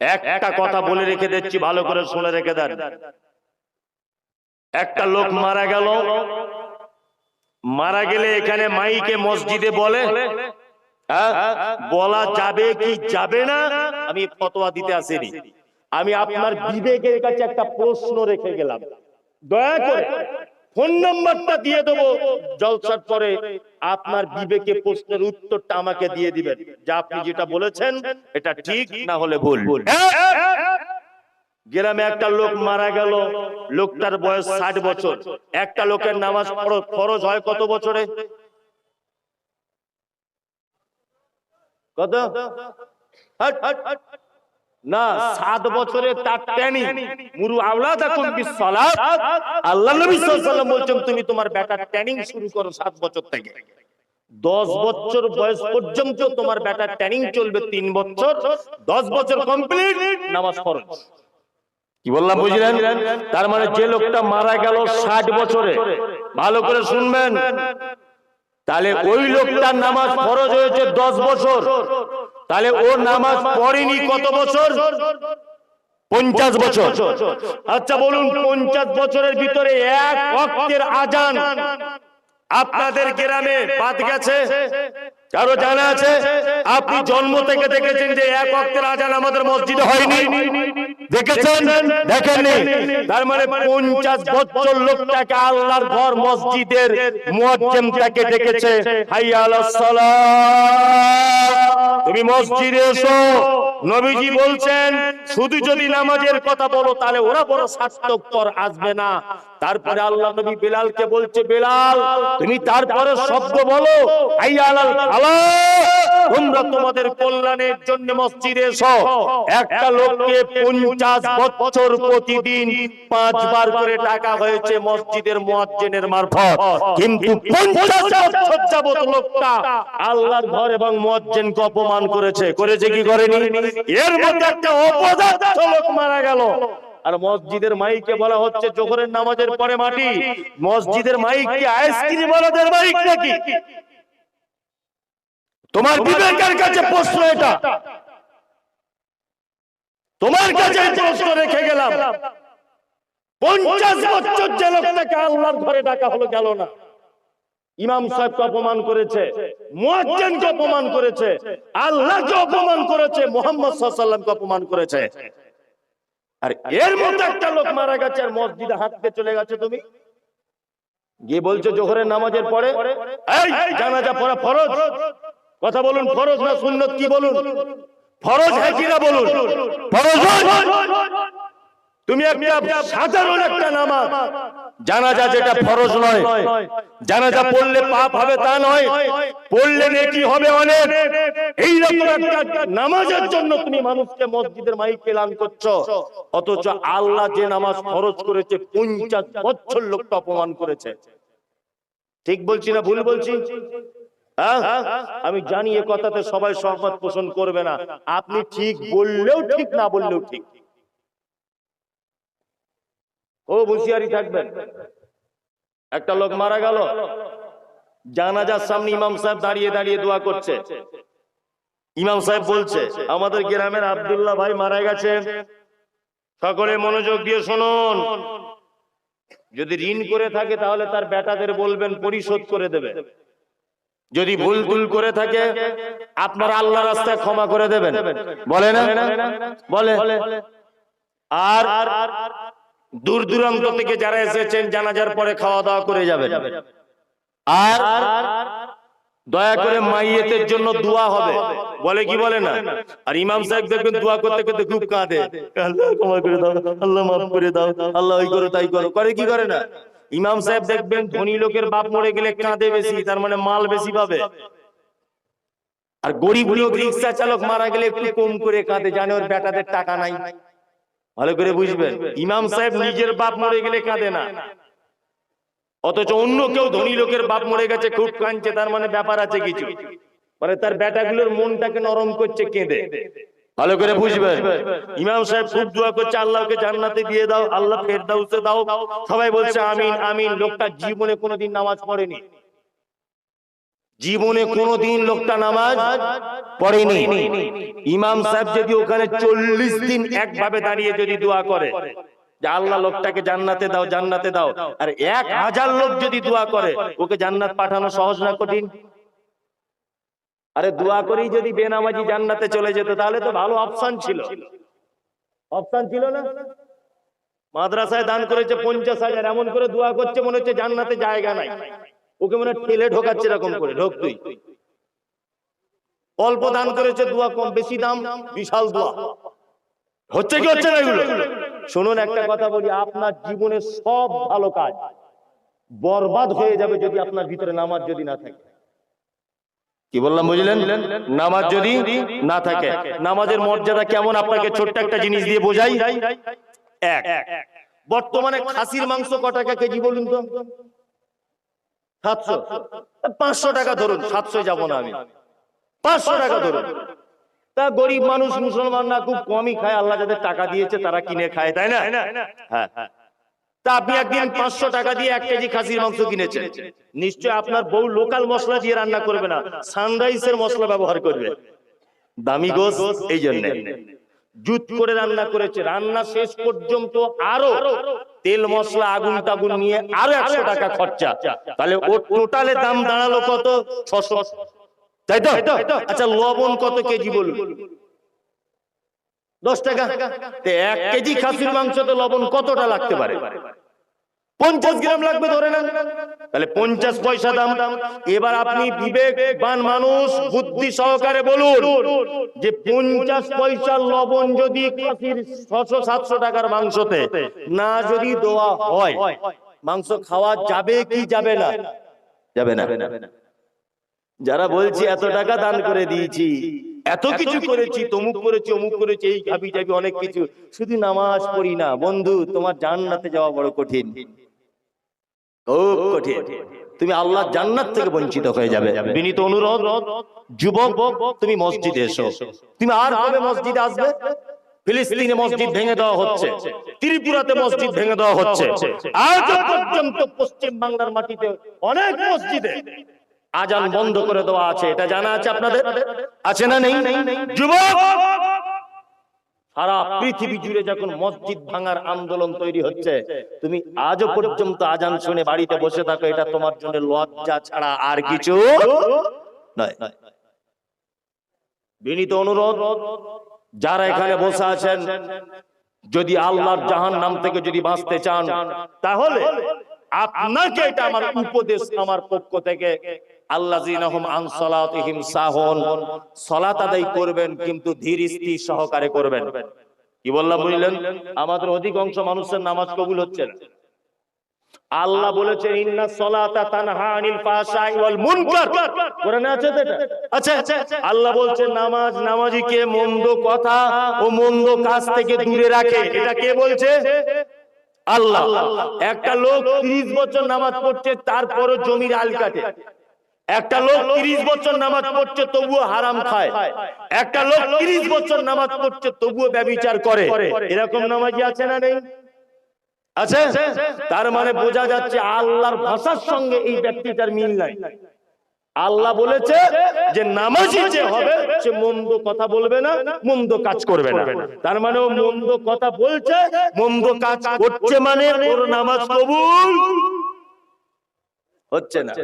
একটা কথা বলে রেখে দিচ্ছি, ভালো করে শুনে রেখে দেন। একটা লোক মারা গেল। মারা গেলে এখানে মাইকে মসজিদে বলে হ্যাঁ? বলা যাবে কি যাবে না, আমি ফতোয়া দিতে আসিনি। আমি আপনার বিবেকের কাছে একটা প্রশ্ন রেখে গেলাম। দয়া করে ফোন নাম্বারটা দিয়ে দেবো। জলসার পরে আপনার বিবেকে প্রশ্নের উত্তরটা আমাকে দিয়ে দিবেন। যা আপনি যেটা বলেছেন, এটা ঠিক, না হলে ভুল। গ্রামে একটা লোক মারা গেল। লোকটার বয়স ষাট বছর। একটা লোকের নামাজ ফরজ হয় কত বছরে? কত। না, সাত বছরে তার মুরু আল্লাহ বলছেন, তুমি তোমার বেটার ট্যানিং শুরু করো সাত বছর থেকে। দশ বছর বয়স পর্যন্ত তোমার বেটার ট্যানিং চলবে তিন বছর। দশ বছর কমপ্লিট, নামাজ ফরজ। কি বললাম, বুঝলেন? তার মানে যে লোকটা মারা গেল ষাট বছরে, ভালো করে শুনবেন। তাহলে ওই লোকটার নামাজ ফরজ হয়েছে দশ বছর। তাহলে ও নামাজ পড়েনি কত বছর? পঞ্চাশ বছর। আচ্ছা বলুন পঞ্চাশ বছরের ভিতরে এক অক্টের আজান আপনাদের গ্রামে বাদ গেছে? কারও জানা আছে? আপনি জন্ম থেকে দেখেছেন যে এক অক্টের আজান আমাদের মসজিদে হয়নি। দেখেছেন? দেখেননি? তার মানে পঞ্চাশ বছর লোকটাকে আল্লাহর ঘর, মসজিদের মুয়াজ্জিমটাকে ডেকেছে। হাইয়া তুমি মসজিদে এসো। নবীজি বলছেন, শুধু যদি নামাজের কথা বলো, তাহলে ওরা বড় স্বাস্থ্যকর আসবে না। তারপরে আল্লাহ নবী বেলালকে বলছে, বেলাল, তুমি তারপরে শব্দ বলো। হাইয়া আলাল ফালাহ তোমরা তোমাদের কল্যাণের জন্য মসজিদে এসো। একটা লোককে পঞ্চাশ বছর প্রতিদিন পাঁচবার করে টাকা হয়েছে মসজিদের মুয়াজ্জিনের মারফত। কিন্তু লোকটা আল্লাহর ঘর এবং মুয়াজ্জিনকে অপমান করেছে। করেছে কি করেনি? এর মধ্যে একটা অপদার্থ লোক মারা গেল। আর মসজিদের মাইকে বলা হচ্ছে জোহরের নামাজের পরে মাটি। মসজিদের মাইক কি আইসক্রিম ওয়ালাদের মাইক নাকি? তোমার বিবেকের কাছে প্রশ্ন এটা। তোমার কাছে প্রশ্ন রেখে গেলাম। পঞ্চাশ বছর যে লোকটাকে আল্লাহর ঘরে ডাকা হলো গেল না। ইমাম সাহেবকে অপমান করেছে মুয়াজ্জিনকে অপমান করেছে আল্লাহকে অপমান করেছে মোহাম্মদ সাল্লাল্লাহকে অপমান করেছে। আর এর মধ্যে একটা লোক মারা গেছে আর মসজিদে হাঁটতে চলে গেছে তুমি? গিয়ে বলছো জোহরের নামাজের পরে জানাজা পড়া ফরজ? কথা বলুন ফরজ না সুন্নত কি বলুন? ফরজ হ্যাঁ কিনা বলুন? ফরজ তুমি একটা সাধারণ একটা নামাজ। জানাজা যেটা ফরজ নয় জানাজা পড়লে পাপ হবে তা নয় পড়লে নেকি হবে অনেক। এইরকম একটা নামাজের জন্য তুমি মানুষকে মসজিদের মাইক এলান করছ। অথচ আল্লাহ যে নামাজ ফরজ করেছে পঞ্চাশ বছর লোকটা অপমান করেছে। ঠিক বলছি না ভুল বলছি। হ্যাঁ? আমি জানি এ কথাতে সবাই সহমত পোষণ করবে না। আপনি ঠিক বললেও ঠিক, না বললেও ঠিক। ও হুঁশিয়ারি থাকবেন। একটা লোক মারা গেল। জানাজার সামনে ইমাম সাহেব দাঁড়িয়ে দাঁড়িয়ে দোয়া করছে। ইমাম সাহেব বলছে, আমাদের গ্রামের আব্দুল্লাহ ভাই মারা গেছে। সকলে মনোযোগ দিয়ে শুনুন। যদি ঋণ করে থাকে তাহলে তার বেটাদের বলবেন, পরিশোধ করে দেবে। যদি ভুল ভুল করে থাকে আপনার আল্লাহ রাস্তায় ক্ষমা করে দেবেন। বলে না? বলে আর দূর দূরান্ত থেকে যারা এসেছেন জানাজার পরে খাওয়া দাওয়া করে যাবেন। আর দয়া করে মাইয়েতের জন্য দোয়া হবে। বলে কি বলে না? আর ইমাম সাহেব দেখবেন দোয়া করতে করতে খুব কাঁদে। আল্লাহ ক্ষমা করে দাও আল্লাহ মাফ করে দাও। আল্লাহ ওই করো তাই করো করে। কি করে না? ইমাম সাহেব দেখবেন ধনী লোকের বাপ মরে গেলে কাঁদে বেশি তার মানে মাল বেশি পাবে। আর গরিব লোক রিক্সা চালক মারা গেলে একটু কম করে কাঁদে জানে ওর বেটাদের টাকা নাই। ভালো করে বুঝবেন ইমাম সাহেব নিজের বাপ মরে গেলে কাঁদে না। অথচ অন্য কেউ ধনী লোকের বাপ মরে গেছে খুব কাঁদছে তার মানে ব্যাপার আছে কিছু। মানে তার বেটাগুলোর মনটাকে নরম করছে কেঁদে। ভালো করে বুঝবেন ইমাম সাহেব খুব দোয়া করছে আল্লাহকে জান্নাতে দিয়ে দাও আল্লাহ ফেরদাউসে দাও। সবাই বলছে আমিন আমিন। লোকটা জীবনে কোনোদিন নামাজ পড়েনি। জীবনে কোনোদিন লোকটা নামাজ পড়েনি। ইমাম সাহেব যদি ওখানে চল্লিশ দিন একভাবে দাঁড়িয়ে যদি দোয়া করে যে আল্লাহ লোকটাকে জান্নাতে দাও জান্নাতে দাও আর এক হাজার লোক যদি দোয়া করে ওকে জান্নাত পাঠানো সহজ না কঠিন? আরে দোয়া করেই যদি বেনামাজি জান্নাতে চলে যেত তাহলে তো ভালো অপশন ছিল। অপশন ছিল না? মাদ্রাসায় দান করেছে পঞ্চাশ হাজার এমন করে দোয়া করছে মনে হচ্ছে জান্নাতে জায়গা নাই। ওকে মনে হয় ঠেলে ঢোকাচ্ছে এরকম করে ঢোক তুই। অল্প দান করেছে দোয়া কম বেশি দাম বিশাল দোয়া। হচ্ছে কি হচ্ছে না এগুলো? শুনুন একটা কথা বলি আপনার জীবনে সব ভালো কাজ বরবাদ হয়ে যাবে যদি আপনার ভিতরে নামাজ যদি না থাকে। কি বললাম বুঝলেন? নামাজ যদি না থাকে নামাজের মর্যাদা কেমন? আপনাকে ছোট্ট একটা জিনিস দিয়ে বোঝাই? এক। বর্তমানে খাসির মাংস ক টাকা কেজি বলুন তো? সাতশো। পাঁচশো টাকা ধরুন সাতশো যাব না আমি। পাঁচশো টাকা ধরুন। তা গরিব মানুষ মুসলমান না খুব কমই খায়। আল্লাহ যাদের টাকা দিয়েছে তারা কিনে খায় তাই না? হ্যাঁ। তা আপনি একদিন পাঁচশো টাকা দিয়ে এক কেজি খাসির মাংস কিনেছেন। নিশ্চয় আপনার বউ লোকাল মশলা দিয়ে রান্না করবে না সানরাইসের মশলা ব্যবহার করবে। দামি গোস, এই জন্য। জুত করে রান্না করেছে। রান্না শেষ পর্যন্ত আরও তেল মশলা, আগুন টাগুন নিয়ে আরও একশো টাকা খরচা। তাহলে ও টোটালে দাম দাঁড়াল কত? ছশো। তাই তো? আচ্ছা লবণ কত কেজি বলুন? দশ টাকা? তে এক কেজি খাসির মাংস তো লবণ কতটা লাগতে পারে? পঞ্চাশ গ্রাম লাগবে ধরে নেন। তাহলে পঞ্চাশ পয়সা দাম। এবার আপনি বিবেকবান মানুষ বুদ্ধি সহকারে বলুন যে পঞ্চাশ পয়সা লবণ যদি ছশো সাতশো টাকার মাংসতে না যদি দেওয়া হয় মাংস খাওয়া যাবে কি যাবে না? যাবে না? যারা বলছি এত টাকা দান করে দিয়েছি এত কিছু করেছি তমুক করেছি অমুক করেছি এই খাবি যাবি অনেক কিছু। শুধু নামাজ পড়ি না বন্ধু তোমার জান্নাতে যাওয়া বড় কঠিন। খুব কঠিন। তুমি আল্লাহ জান্নাত থেকে বঞ্চিত হয়ে যাবে। বিনীত অনুরোধ যুবক তুমি মসজিদে এসো। তুমি আর কবে মসজিদে আসবে? ফিলিস্তিনে মসজিদ ভেঙে দেওয়া হচ্ছে। ত্রিপুরাতে মসজিদ ভেঙে দেওয়া হচ্ছে। আজ পর্যন্ত পশ্চিম বাংলার মাটিতে অনেক মসজিদে আজান বন্ধ করে দেওয়া আছে এটা জানা আছে আপনাদের? আছে না নেই? যুবক! সারা পৃথিবী জুড়ে যখন মসজিদ ভাঙার আন্দোলন তৈরি হচ্ছে তুমি আজও পর্যন্ত আজান শুনে বাড়িতে বসে থাকো এটা তোমার জন্য লজ্জা ছাড়া আর কিছু নয় বিনীত অনুরোধ যারা এখানে বসে আছেন যদি আল্লাহর জাহান নাম থেকে যদি বাঁচতে চান তাহলে আপনাকে এটা আমার উপদেশ আমার পক্ষ থেকে আল্লাহ সাহন। সলাত আদায় করবেন কিন্তু ধীর স্থির সহকারে করবেন। কি বললাম বুঝলেন আমাদের অধিকাংশ মানুষের নামাজ কবুল হচ্ছে না। আল্লাহ বলেছে ইন্না সলাতা তানহা আনিল ফাহশাই ওয়াল মুনকার। কোরআনে আছে তো এটা? আচ্ছা। আল্লাহ বলছে নামাজ নামাজিকে মন্দ কথা ও মন্দ কাজ থেকে দূরে রাখে। এটা কে বলছে? আল্লাহ। একটা লোক 30 বছর নামাজ পড়ছে তারপরও জমির আল কাটে। একটা লোক 30 বছর নামাজ পড়ছে তবুও হারাম খায়। একটা লোক 30 বছর নামাজ পড়ছে তবুও ব্যভিচার করে। এরকম নামাজি আছে না নেই? আছে। তার মানে বোঝা যাচ্ছে আল্লাহর ভাষার সঙ্গে এই ব্যক্তিটার মিল নাই। আল্লাহ বলেছে যে নামাজি যে হবে সে মন্দ কথা বলবে না মন্দ কাজ করবে না। তার মানে ও মন্দ কথা বলছে মন্দ কাজ করছে মানে ওর নামাজ কবুল। হচ্ছে না।